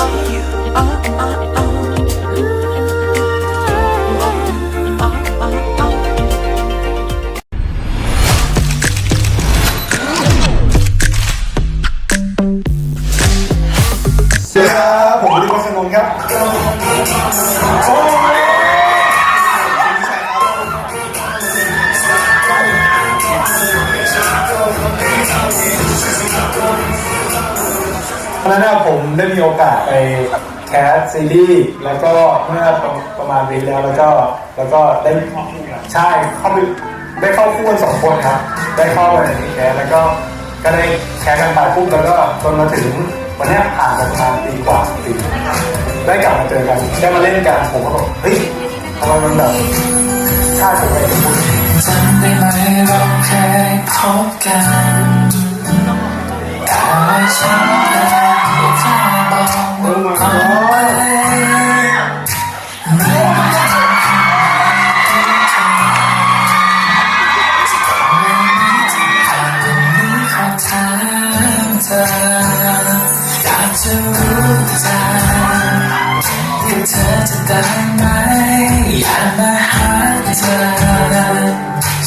สวัสดีครับผมดิวัฒนนท์ครับ ตอนนั้นนะผมได้มีโอกาสไปแคสซีรีส์แล้วก็เมื่อประมาณปีแล้วแล้วก็แล้วก็ได้ใช่เข้าไปได้เข้าคู่กันสองคนครับ ได้เข้าไปในแคสแล้วก็ก็ได้แคสกันไปปุ๊บแล้วก็จนมาถึงวันนี้ผ่านประมาณปีกว่าปีได้กลับมาเจอกันได้มาเล่นกันผมก็บอกเฮ้ยทำไมมันแบบชาติไม่ได้พูดจำได้ไหมเราเคยพบกันแต่ว่าฉันได้แค่บอกเอาไว้ไม่ว่า จะทำอะไรที่ผ่านนี้ขอถามเธออยากจะรู้จักว่าเธอจะได้ไหมอยากมาหาเธอ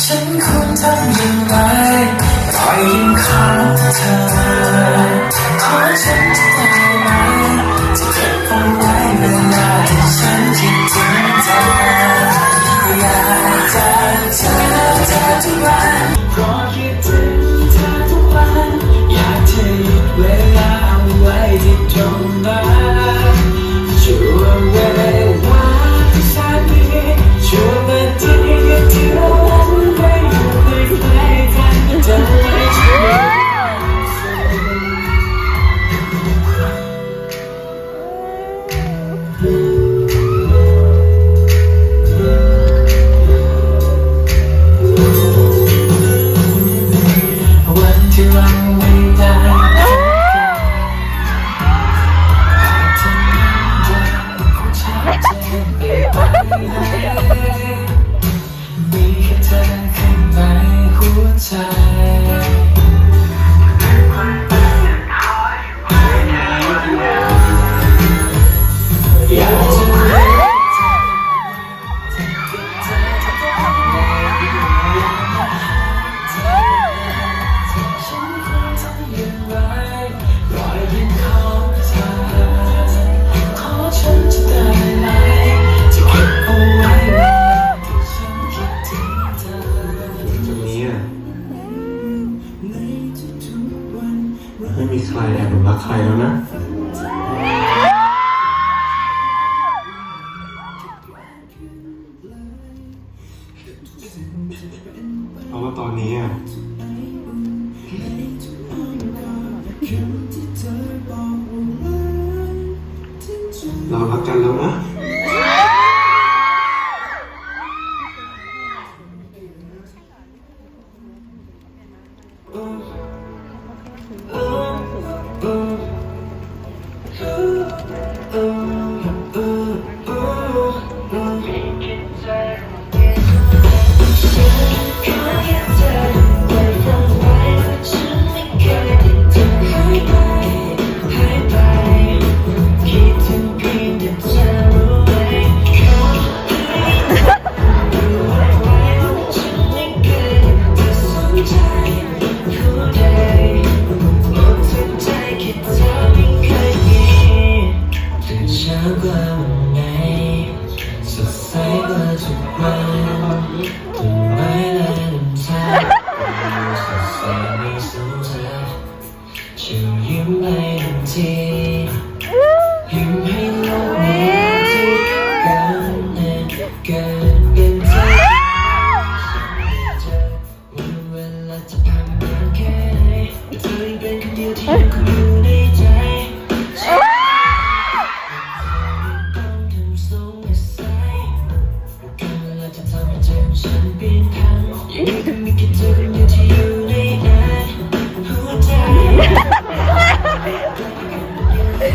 ฉันควรทำอย่างไรรอยยิ้มของเธอ เมให้ทันทียิ้มให้โลกนี้ที่กันแน่เกินเป็นเธอเธอวันเวลาจะผ่านนาแค่ไหนเธอยังเป็นคนเดียวที่ยังคงอยู่ ใ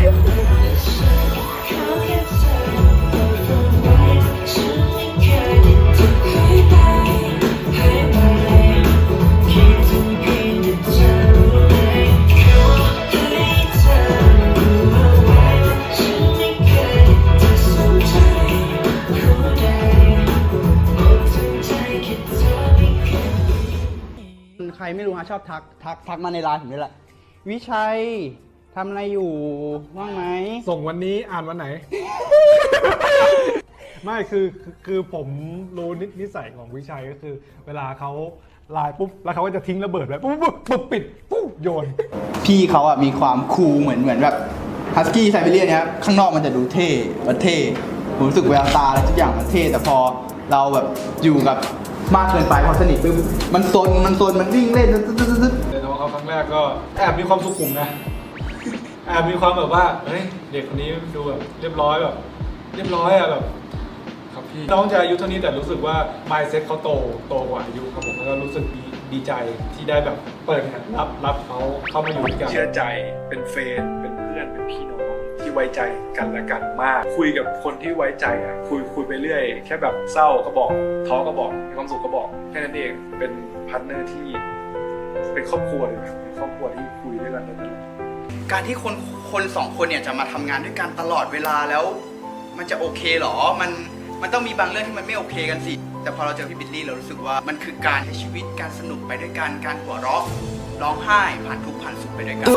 ครไม่รู้ฮะชอบทักทักทักมาในไลน์ผมนี่แหละ วิชัย ทำอะไรอยู่ว่างไหม ส่งวันนี้อ่านวันไหน ไม่คือคือคือผมรู้นินิสัยของวิชัยก็คือ เวลาเขาไลน์ปุ๊บแล้วเขาก็จะทิ้งระเบิดไว้ปุ๊บปุ๊บปุ๊บปิดปุ๊บโยน พี่เขาอะมีความคูลเหมือนเหมือนแบบฮัสกี้ไซบีเรียนเนี่ยครับข้างนอกมันจะดูเท่มันเท่ผมรู้สึกแววตาอะไรทุกอย่างมันเท่แต่พอเราแบบอยู่กับมากเกินไปพอสนิทปุ๊บมันซนมันซนมันวิ่งเล่นตึ๊ดตึ๊ดตึ๊ดตึ๊ด เจอน้องเขาครั้งแรกก็แอบมีความสุขุมนะ แอบมีความแบบว่าเฮ้ยเด็กคนนี้ดูแบบเรียบร้อยแบบเรียบร้อยอะแบบครับพี่น้องจะอายุเท่านี้แต่รู้สึกว่า mindset เขาโตโตกว่าอายุครับผมแล้วก็รู้สึกดีดีใจที่ได้แบบเปิดรับรับเขาเข้ามาอยู่ด้วยกัน เชื่อใจเป็นเฟนเป็นเพื่อนเป็นพี่น้องที่ไว้ใจกันและกันมาก คุยกับคนที่ไว้ใจอะคุยคุยไปเรื่อย แค่แบบเศร้าก็บอกท้อก็บอกมีความสุขก็บอกแค่นั้นเองเป็นพาร์ทเนอร์ที่เป็นครอบครัวเลยครับเป็นครอบครัวที่คุยด้วยกันได้ตลอด การที่คนคนสองคนเนี่ยจะมาทำงานด้วยกันตลอดเวลาแล้ว มันจะโอเคเหรอ มันมันต้องมีบางเรื่องที่มันไม่โอเคกันสิ แต่พอเราเจอพี่บิลลี่เรารู้สึกว่ามันคือการใช้ชีวิตการสนุกไปด้วยกันการหัวเราะร้องไห้ผ่านทุกผ่านสุขไปด้วยกัน